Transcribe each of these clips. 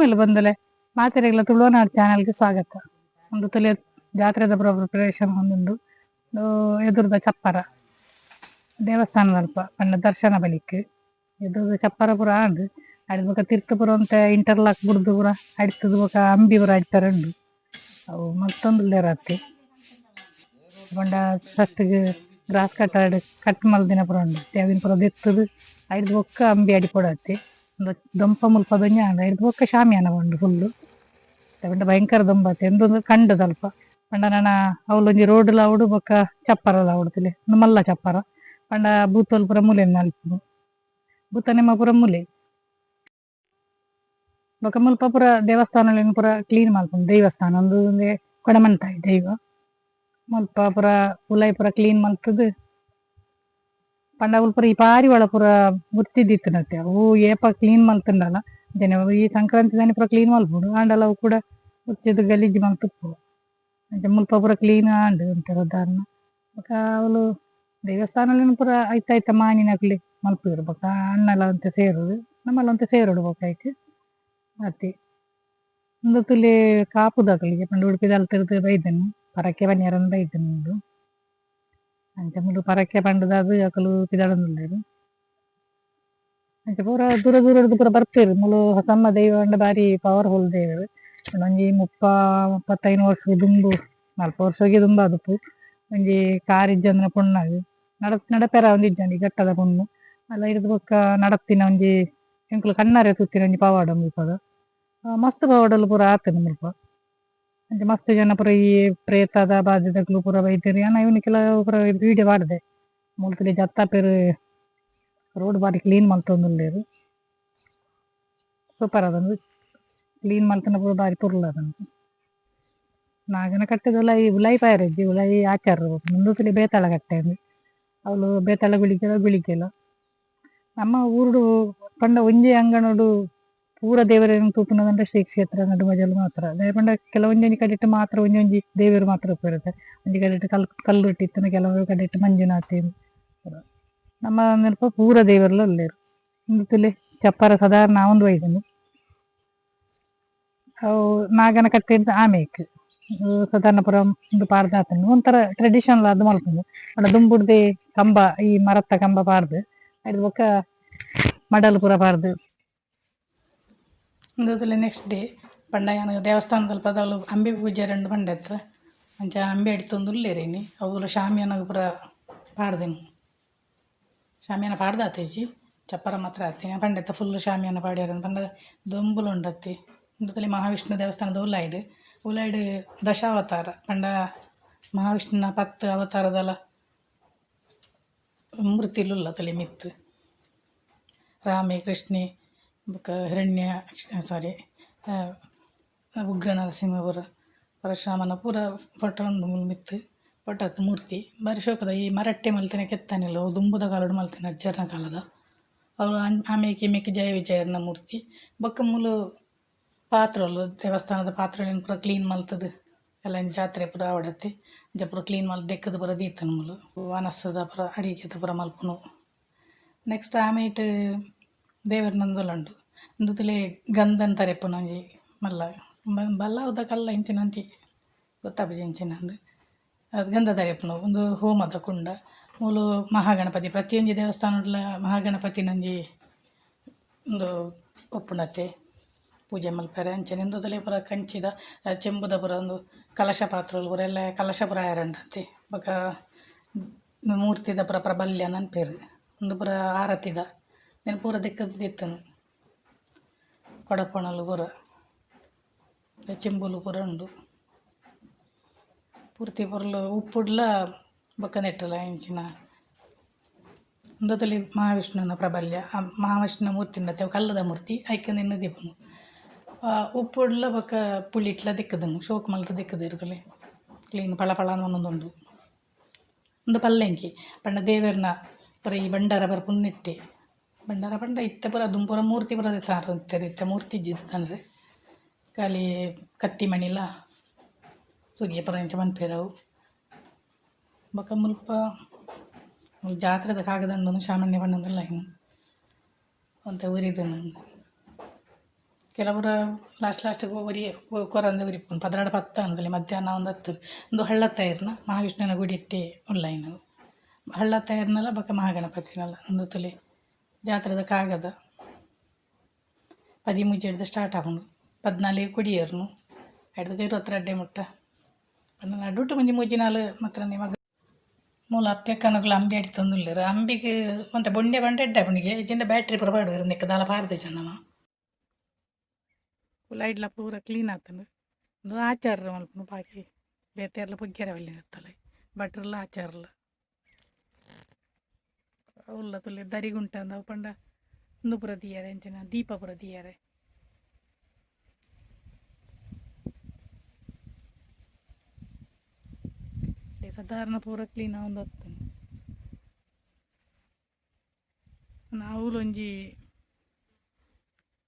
ಮೇಲೆ ಬಂದಲೆ. ಮಾತೆರೆಗ್ಲ ತುಳುವನಾಡು ಚಾನೆಲ್ಗೆ ಸ್ವಾಗತ. ಒಂದು ತಲೆ ಜಾತ್ರೆದ ಪ್ರಿಪರೇಷನ್ ಒಂದೊಂದು ಎದುರ್ದ ಚಪ್ಪರ. ದೇವಸ್ಥಾನದ ಅಲ್ಪ. ಪಂಡ ದರ್ಶನ ಬಲಿಕ್ ಎದುರ್ದ ಚಪ್ಪರ ಪುರ ಆಂಡ್ ಅಡಿದ ಬೊಕ ತಿರ್ತು ಪುರ ಒಂತೆ ಇಂಟರ್ಲಾಕ್ ಬುಡ್ದು ಪುರ ಅಡಿತದ ಬೊಕ ಅಂಬಿ ಪೂರ ಅಡಿತಾರಂಡು ಅವು ಮತ್ತೊಂದು ಲೇರತ್ತೆ ಪಂಡ ಫಸ್ಟ್ಗೆ ಗ್ರಾಸ್ ಕಟ್ಟಾಡ್ ಕಟ್ ಮಲ್ದಿನ ಪುರ ಉಂಡು ತೇವಿನ ಪುರ ದೆತ್ತದು. ಅಡಿದ ಬೊಕ್ಕ ಅಂಬಿ ಅಡಿ ಕೊಡತ್ತೆ ಒಂದು ದೊಂಪ ಮುಲ್ಪ ಬೆಂಜಾಂಡ ಇರ್ದು ಬೊಕ್ಕ ಶಾಮಿಯಾನ ಬಂಡು ಫುಲ್ಲು ಪಂಡ ಭಯಂಕರ ದೊಂಬತ್ತೆ ಎಂದೊಂದು ಕಂಡು ಸ್ವಲ್ಪ ಪಂಡ ನನ್ನ ಅವಳೊಂಜಿ ರೋಡ್ ಲಾವುಡು ಬೊಕ್ಕ ಚಪ್ಪರ ಒಂದು ಮಲ್ಲ ಚಪ್ಪರ. ಪಂಡ ಬೂತೋಲ್ ಪೂರ ಮೂಲೆ ನಲ್ಪುನು ನಿಮ್ಮ ಪೂರ ಮೂಲೆ. ಬೊಕ್ಕ ಮುಲ್ಪ ಪುರ ದೇವಸ್ಥಾನ ಪುರ ಕ್ಲೀನ್ ಮಲ್ಪುನು ದೇವಸ್ಥಾನ. ಒಂದು ಕೊಡಮಂತಾಯಿ ದೈವ. ಮುಲ್ಪ ಪುರ ಉಲಾಯಿ ಪುರ ಕ್ಲೀನ್ ಮಲ್ತದು ಪಂಡ ಅವ್ಲು ಪೂರ ಈ ಪಾರಿ ಒಳ ಪೂರ ಮುಚ್ಚಿದ್ದಿತ್ತನತ್ತೆ ಅವು ಏಪ ಕ್ಲೀನ್ ಮಲ್ತಂಡಲ್ಲ ಜನ ಈ ಸಂಕ್ರಾಂತಿ ದಾನಿ ಪೂರ ಕ್ಲೀನ್ ಮಲ್ಬೋದು ಆಂಡಲ್ಲ ಅವು ಕೂಡ ಮುಚ್ಚಿದ್ದು ಗಲೀಜು ಮಲ್ತುಪ್ಪು ಅಂಚ ಮುಲ್ಪ ಪೂರ ಕ್ಲೀನ್ ಆಂಡ್ ಅಂತಾರೆ ಉದಾಹರಣ. ಬೊಕ ಅವಳು ದೇವಸ್ಥಾನದಲ್ಲಿ ಪುರ ಐತ ಐತ ಮಾನಿನಕ್ಲಿ ಮಲ್ಪಿದ್ರು. ಬಕ ಅಣ್ಣಲ ಅಂತ ಸೇರುದು. ನಮ್ಮಲ್ಲ ಅಂತ ಸೇರುಡು ಬೊಕ ಐತೆ ಮತ್ತೆ ಒಂದು ತುಲಿ ಕಾಪುದಾಗಲಿಗೆ ಪಂಡ ಉಡುಪಿದ ತಿರುದು ಬೈದನು. ಪರಕ್ಕೆ ಬನ್ಯಾರನ್ ಬೈದನು. ಅಂಚ ಮುಡು ಪರಕ್ಕೆ ದಾದ್ ಅಕಲು ಪಿದಾಡನುಳ್ಳೇರು ಅಂಚ ಪೂರ ದೂರ ದೂರದ್ದು ಪೂರ ಬರ್ತೀರು. ಮುಲು ಹೊಸಮ್ಮ ದೈವ ಅಂಡ ಬಾರಿ ಪವರ್ಫುಲ್ ದೇವರು. ಒಂಜಿ ಮುಪ್ಪ, ಮುಪ್ಪತ್ತೈದು ವರ್ಷ ದುಂಬು ನಲ್ಪ ವರ್ಷಗೆ ದುಂಬ ಅದುಪು ಒಂಜಿ ಕಾರ್ ಇಜ್ಜಂದ್ರ ಪುಣ್ಣಾಗಿ. ನಡ, ನಡಪೆರ ಒಂದು ಇಜ್ಜಂಡಿ ಗಟ್ಟದ ಪುಣ್ಣು. ಅಲ್ಲ, ಇರ್ದು ಬೊಕ್ಕ ನಡತ್ತಿನ ಒಂಜಿ ಎಂಕುಲು ಕಣ್ಣಾರೆ ತುತ್ತಿನ ಒಂಜಿ ಪವಾಡ ಮುಲ್ಪದ ಮಸ್ತ್ ಪವಾಡಲು ಪೂರ ಆತನ ಮುಲ್ಪ. ಅಂಚ ಮಸ್ತ್ ಜನ ಪುರ ಈ ಪ್ರೇತದ ಬಾಧ್ಯತೆಗಳು ಪೂರ ಬೈತಿರಿ ಅನ್ನ ಕೆಲವು ಪುರ ವಿಡಿಯೋ ಮಾಡಿದೆ. ಮುಲ್ತಲಿ ಜತ್ತ ಪೇರು ರೋಡ್ ಬಾರಿ ಕ್ಲೀನ್ ಮಲ್ತೊಂದುಲ್ಲೇರು ಸೂಪರ್ ಅದೊಂದು. ಕ್ಲೀನ್ ಮಲ್ತನ ಪುರ ಬಾರಿ ಪುರ್ಲ ಅದನ್ನು ನಾಗನ ಕಟ್ಟೆದ ಉಲಾಯಿ ಉಲಾಯಿ ಪಾಯರಜ್ಜಿ ಉಲಾಯಿ ಆಚಾರ ಮುಂದು ತುಲಿ ಬೇತಾಳ ಕಟ್ಟೆ ಅಂದ್ರೆ ಅವಳು ಬೇತಾಳ ಗುಳಿಕೆಲ್ಲ ಗುಳಿಕೆಲ್ಲ ನಮ್ಮ ಊರುಡು ಪಂಡ ಒಂಜಿ ಅಂಗನೋಡು ಪೂರ ದೇವರನ್ನು ತೂಪುನದಂದ್ರೆ ಶ್ರೀ ಕ್ಷೇತ್ರ ನಡುಮಜಲು ಮಾತ್ರ. ಪಂಡ ಕೆಲವೊಂಜೊಂಜಿ ಕಡೆಟ್ಟು ಮಾತ್ರ ಒಂಜೊಂಜಿ ಒಂಜಿ ದೇವರು ಮಾತ್ರ ಉಪಯೋಗಿರುತ್ತೆ ಒಂಜಿ ಕಡೆಟ್ಟು ಕಲ್, ಕಲ್ಲು ಇಟ್ಟಿತ್ತನ ಕೆಲವು ಕಡೆಟ್ಟು ಮಂಜುನಾಥಿ ನಮ್ಮ ನೆನಪು ಪೂರ ದೇವರೆಲ್ಲ ಒಳ್ಳೆಯರು ಒಂದು ಚಪ್ಪರ ಸಾಧಾರಣ ಒಂದು ವಯಸ್ಸನ್ನು ಅವು ನಾಗನ ಕಟ್ಟೆ ಅಂತ ಆಮೇಕ್ ಸಾಧಾರಣ ಪುರ ಒಂದು ಪಾರ್ದಾತನು ಒಂಥರ ಟ್ರೆಡಿಷನಲ್ ಅದು ಮಲ್ಪುಂಡು ಅಡ ದುಂಬುಡ್ದೆ ಕಂಬ, ಈ ಮರತ್ತ ಕಂಬ ಪಾರ್ದು. ಅದು ಬೊಕ್ಕ ಮಡಲ್ಪುರ ಪೂರ ಪಾರ್ದು. ಒಂದು ನೆಕ್ಸ್ಟ್ ಡೇ ಪಂಡ ಯಾನ ದೇವಸ್ಥಾನದಲ್ಲಿ ಪದವಲು ಅಂಬೆ ಪೂಜೆ ರೆಂಡು ಪಂಡೆತ್ತ ಅಂಚ ಅಂಬೆ ಅಡಿತೊಂದು ಉಲ್ಲೇರೇನಿ ಅವುಲು ಶಾಮಿಯಾನಗ ಪೂರ ಪಾಡ್ದೇನು. ಶಾಮಿಯಾನ ಪಾಡ್ದಾತೇಜಿ ಚಪ್ಪರ ಮಾತ್ರ ಆತೀನಿ ಪಂಡೆತ್ತ ಫುಲ್ ಶಾಮಿಯಾನ ಪಾಡ್ಯಾರ. ಪಂಡ ದೊಂಬುಲು ಉಂಡತ್ತಿ ಇಂದುತಲಿ ಮಹಾವಿಷ್ಣು ದೇವಸ್ಥಾನದ ಉಲಾಯ್ಡ್. ಉಲಾಯ್ಡ್ ದಶಾವತಾರ. ಪಂಡ ಮಹಾವಿಷ್ಣುನ ಪತ್ತು ಅವತಾರದಲ ಮೂರ್ತಿಲುಲ್ಲ ತಲೆ ಮಿತ್ತು. ರಾಮೆ, ಕೃಷ್ಣೆ ಬೊಕ ಹಿರಣ್ಯ ಸಾರಿ ಉಗ್ರ ನರಸಿಂಹ ಪೂರ ಪರಶುರಾಮನ ಪೂರ ಫೋಟೋ ಉಂಡು ಪಟ್ಟತ್ ಮೂರ್ತಿ ಬಾರಿ ಶೋಕದ ಈ ಮರಟ್ಟೆ ಮಲ್ತಿನ ಕೆತ್ತನಿಲ್ಲ ದುಂಬುದ ಕಾಲಡು ಮಲ್ತಿನ ಅಜ್ಜರ್ನ ಕಾಲದ. ಅವು ಆಮೇಕೆ ಮೇಕೆ ಜಯ ವಿಜಯರ್ನ ಮೂರ್ತಿ. ಬೊಕ್ಕ ಮುಲು ಪಾತ್ರಲು ದೇವಸ್ಥಾನದ ಪಾತ್ರ ಪೂರ ಕ್ಲೀನ್ ಮಲ್ತದು. ಎಲ್ಲ ಜಾತ್ರೆ ಪೂರ ಆವಡತ್ತೆ. ಜ ಪೂರ ಕ್ಲೀನ್ ಮಲ್ ದೆಕ್ಕದ ಪೂರ ದೀತನ ಮುಲು. ವನಸ್ಸದ ಪೂರ ಅಡಿಗೆದ ಪೂರ ಮಲ್ಪುನು. ನೆಕ್ಸ್ಟ್ ಆಮೇಟ್ ದೇವರ ನಂದೊಲುಂಡು. ಇಂದುತಲೆ ಗಂಧನ್ ತರೆಪುನ ಒಂಜಿ ಮಲ್ಲ. ಬಲ್ಲ ಉದ ಕಲ್ಲ ಇಂಚಿನಂಚಿ ಗೊತ್ತಾಪುಜಿ ಇಂಚಿನಂದು ಅದು? ಗಂಧ ತರೆಪುನ ಒಂದು ಹೋಮದ ಕುಂಡ. ಮೂಲು ಮಹಾಗಣಪತಿ, ಪ್ರತಿಯೊಂದು ಮಹಾಗಣಪತಿ ಮಹಾಗಣಪತಿನೊಂಜಿ ಒಂದು ಒಪ್ಪುನತೆ ಪೂಜೆ ಮಲ್ಪರೆ ಅಂಚನೆ. ಇಂದುದಲೆ ಪೂರ ಕಂಚಿದ ಚೆಂಬುದ ಪುರ ಒಂದು ಕಲಶ ಪಾತ್ರಲು ಪುರ, ಎಲ್ಲ ಕಲಶ ಪೂರ ಆಯರಂಡತೆ ಬೊಕ ಮೂರ್ತಿದ ಪುರ ಪ್ರಬಲ್ಯ ನನ್ಪೇರು ಒಂದು ಪುರ ಆರತಿದ. ನೆನಪೂರ ದಿಕ್ಕದ ಕೊಡಪಣಲು ಪೂರ ಚೆಂಬುಲು ಪೂರ ಉಂಡು ಪೂರ್ತಿ ಪೂರಲು ಉಪ್ಪುಡ್ಲ ಬೊಕ್ಕ ನೆಟ್ಟಲ ಇಂಚಿನ ಒಂದೊತ್ತಲಿ ಮಹಾವಿಷ್ಣುನ ಪ್ರಬಲ್ಯ ಆ ಮಹಾವಿಷ್ಣುನ ಮೂರ್ತಿ ಉಂಡತೆ ಅವು ಕಲ್ಲದ ಮೂರ್ತಿ ಐಕಂದ ಇನ್ನು ದೀಪನು ಉಪ್ಪುಡ್ಲ ಬೊಕ್ಕ ಪುಳಿಟ್ಲ ದಿಕ್ಕದನು ಶೋಕ್ ಮಲ್ತ ದಿಕ್ಕದ ಇರ್ತಲೆ ಕ್ಲೀನ್ ಪಳ ಪಳ ಅನ್ನೊಂದುಂಡು ಒಂದು ಪಲ್ಲೆಂಕಿ ಪಂಡ ದೇವರ್ನ ಪೂರ ಈ ಬಂಡಾರ ಬರ್ಪುಂಡು ನೆಟ್ಟೆ ಬಂಡಾರ ಪಂಡ ಇತ್ತೆ ಪೂರ ದುಂಪುರ ಮೂರ್ತಿ ಪುರ ಸಾರ ಇತ್ತ ಇತ್ತೆ ಮೂರ್ತಿ ಇಜ್ಜಿದ್ದು ತಂದ್ರೆ ಖಾಲಿ ಕತ್ತಿ ಮಣಿಲ ಸುಗಿಯ ಪರ ಇಂಚ ಮನ್ಪೇರವು ಬಕ ಮುಲ್ಪ ಜಾತ್ರೆದ ಕಾಗದಂಡು ಸಾಮಾನ್ಯ ಬಣ್ಣದಲ್ಲ ಇನ್ನು. ಅಂತ ಊರಿದ್ದು ನಂದು. ಕೆಲವರ ಲಾಸ್ಟ್ ಲಾಸ್ಟಿಗೆ ಒರಿ, ಕೊರಂದು ಉರಿಪುಂಡು ಪದ್ರಾಡ ಪತ್ತ ಅಂದಲ್ಲಿ ಮಧ್ಯಾಹ್ನ ಒಂದು ಹತ್ತು, ಒಂದು ಹಳ್ಳ ತೈರ್ನ ಮಹಾವಿಷ್ಣುನ ಗುಡಿ ಇಟ್ಟೆ ಉಳ್ಳಾಯಿನ ಹಳ್ಳ ತೈರ್ನಲ್ಲ ಬಕ ಮಹಾಗಣಪತಿನಲ್ಲ, ಒಂದು ತುಲೆ. ಜಾತ್ರೆದ ಕಾಗದ. ಪದಿಮೂಜಿ ಹಿಡ್ದು ಸ್ಟಾರ್ಟ್ ಆಗೋಣ. ಪದ್ನಾಲಿಗೆ ಕುಡಿಯರ್ನು. ಹಿಡ್ದು ಇರುವತ್ತರ ಅಡ್ಡೆ ಮುಟ್ಟ. ಪಂಡ ನಡುಟು ಮುಂಜಿ ಮೂಜಿ ನಾಲು ಮಾತ್ರ ನಿಮಗೆ ಮೂಲ ಅಪ್ಪೆಕ್ಕನಗುಲು ಅಂಬಿ ಅಡಿ ತಂದುಲ್ಲೆರ್ ಅಂಬಿಗೆ ಒಂತ ಬೊಂಡೆ ಬಂಡೆ ಎಡ್ಡೆ ಅವನಿಗೆ. ಜಿಂದ ಬ್ಯಾಟ್ರಿ ಪೂರ ಪಾಡುವೆರ್ ನಿಕ್ಕ ದಾಲ ಪಾಡ್ದೆ ಜನ್ನಮ ಲೈಟ್ಲ ಪೂರ ಕ್ಲೀನ್ ಆಗ್ತಾನೆ ಒಂದು ಆಚಾರ ಬಾಕಿ. ಬಾರಿ ಬೇತೆರ್ಲ ಪುಗ್ಗೆರ ಒಳ್ಳೆದಿತ್ತಲ್ಲ ಭಟ್ರಲ್ಲ ಆಚಾರಲ್ಲ. ಉಲ್ಲ ತುಲೆ ದರಿಗುಂಟ ಅಂದ ಅವು ಪಂಡ. ಒಂದು ಪುರ ದಿಯಾರೆ ಎಂಚಿನ ದೀಪ ಪುರ ದಿಯಾರೆ ಏ ಸಾಧಾರಣ ಪೂರ ಕ್ಲೀನ್ ಒಂದು ಹೊತ್ತು. ನಾವು ಒಂಜಿ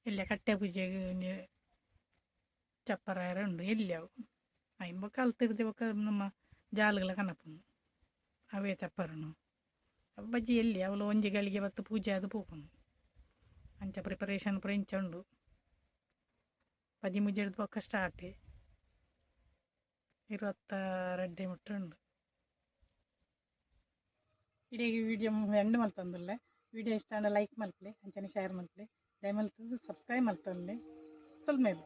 ಎಲ್ಲ ಕಟ್ಟೆ ಪೂಜೆಗೆ ಒಂಜಿ ಚಪ್ಪರಾಯರ ಉಂಡು ಎಲ್ಲಿ ಅವು. ಅಯ್ಯಂಬ ಕಲ್ತಿಡ್ದೆ ಬೊಕ ನಮ್ಮ ಜಾಲಗಳ ಕನಪುಂಡು. ಅವೇ ಚಪ್ಪರನು ಬಜ್ಜಿ ಎಲ್ಲಿ ಅವಳು ಒಂಜಿ ಗಳಿಗೆ ಬತ್ತು ಪೂಜೆ ಅದು ಪೋಪುಂಡು ಅಂಚ ಪ್ರಿಪರೇಷನ್ ಪೂರ ಉಂಡು. ಬಜ್ಜಿ ಮುಜ್ಜೆಡ್ದು ಪಕ್ಕ ಸ್ಟಾರ್ಟ್ ಇರುವತ್ತ ರಡ್ಡೆ ಮುಟ್ಟ ಉಂಡು. ಇಡೀ ವಿಡಿಯೋ ಎಂಡ್ ಮಲ್ತಂದಲ್ಲೇ ವಿಡಿಯೋ ಇಷ್ಟ ಅಂದ್ರೆ ಲೈಕ್ ಮಲ್ಪಲೆ ಅಂಚನೆ ಶೇರ್ ಮಲ್ಪಲೆ ದಯಮಲ್ತದ್ದು ಸಬ್ಸ್ಕ್ರೈಬ್ ಮಲ್ತಲ್ಲೇ ಸ್ವಲ್ಪ ಮೇಲೆ.